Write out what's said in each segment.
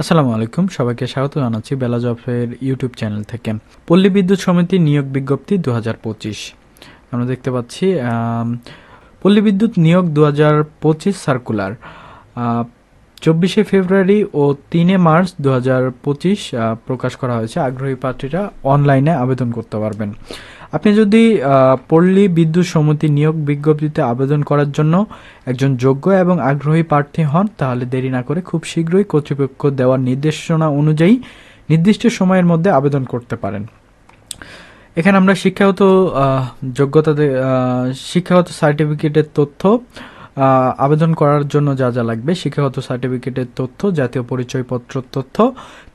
আসসালামু আলাইকুম, সবাইকে স্বাগত জানাচ্ছি বেলা জবের ইউটিউব চ্যানেল থেকে। পল্লী বিদ্যুৎ সমিতি নিয়োগ বিজ্ঞপ্তি দু হাজার পঁচিশ। আমরা দেখতে পাচ্ছি পল্লী বিদ্যুৎ নিয়োগ দু হাজার পঁচিশ সার্কুলার। চব্বিশে ফেব্রুয়ারি ও তিনে মার্চ দু প্রকাশ করা হয়েছে। আগ্রহী প্রার্থীরা অনলাইনে আবেদন করতে পারবেন। আপনি যদি পল্লী বিদ্যুৎ সমিতি নিয়োগ বিজ্ঞপ্তিতে আবেদন করার জন্য একজন যোগ্য এবং আগ্রহী প্রার্থী হন, তাহলে দেরি না করে খুব শীঘ্রই কর্তৃপক্ষ দেওয়ার নির্দেশনা অনুযায়ী নির্দিষ্ট সময়ের মধ্যে আবেদন করতে পারেন। এখানে আমরা শিক্ষাগত যোগ্যতা শিক্ষাগত সার্টিফিকেটের তথ্য আবেদন করার জন্য যা যা লাগবে, শিক্ষাগত সার্টিফিকেটের তথ্য, জাতীয় পরিচয়পত্র তথ্য,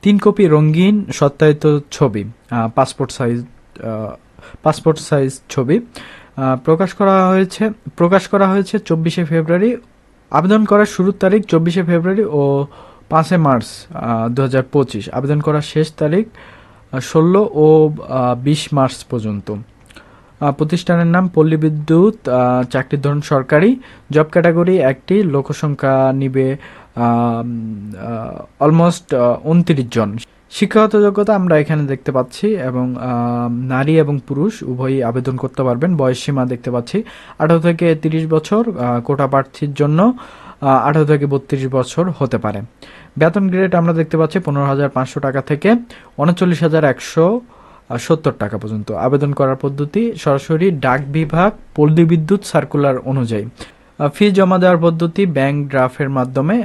তিন কপি রঙিন সত্যায়িত ছবি পাসপোর্ট সাইজ পাসপোর্ট সাইজ ছবি। প্রকাশ করা হয়েছে, প্রকাশ করা হয়েছে চব্বিশে ফেব্রুয়ারি। আবেদন করার শুরুর তারিখ চব্বিশে ফেব্রুয়ারি ও পাঁচে মার্চ দু হাজার পঁচিশ। আবেদন করার শেষ তারিখ ষোলো ও বিশ মার্চ পর্যন্ত। প্রতিষ্ঠানের নাম পল্লী বিদ্যুৎ চাকরির ধরন সরকারি। জব ক্যাটাগরি একটি, লোকসংখ্যা নিবে অলমোস্ট উনত্রিশ জন। শিক্ষাগত যোগ্যতা আমরা এখানে দেখতে পাচ্ছি এবং নারী এবং পুরুষ উভয়ই আবেদন করতে পারবেন। বয়স সীমা দেখতে পাচ্ছি আঠারো থেকে তিরিশ বছর কোটা প্রার্থীর জন্য আঠারো থেকে বত্রিশ বছর হতে পারে। বেতন গ্রেড আমরা দেখতে পাচ্ছি পনেরো হাজার পাঁচশো টাকা থেকে উনচল্লিশ হাজার একশো সত্তর টাকা পর্যন্ত। আবেদন করার পদ্ধতি সরাসরি ডাক বিভাগ পল্লী বিদ্যুৎ সার্কুলার অনুযায়ী। ফি জমা দেওয়ার পদ্ধতি ব্যাংক ড্রাফের মাধ্যমে।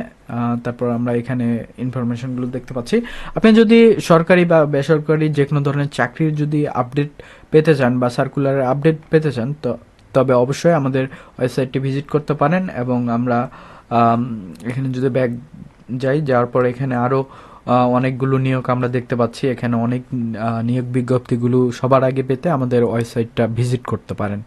তারপর আমরা এখানে ইনফরমেশনগুলো দেখতে পাচ্ছি। আপনি যদি সরকারি বা বেসরকারি যে কোনো ধরনের চাকরির যদি আপডেট পেতে চান বা সার্কুলারের আপডেট পেতে চান, তো তবে অবশ্যই আমাদের ওয়েবসাইটটি ভিজিট করতে পারেন এবং আমরা এখানে যদি ব্যাগ যাই, যাওয়ার পর এখানে আরও অনেকগুলো নিয়োগ আমরা দেখতে পাচ্ছি। এখানে অনেক নিয়োগ বিজ্ঞপ্তিগুলো সবার আগে পেতে আমাদের ওয়েবসাইটটা ভিজিট করতে পারেন।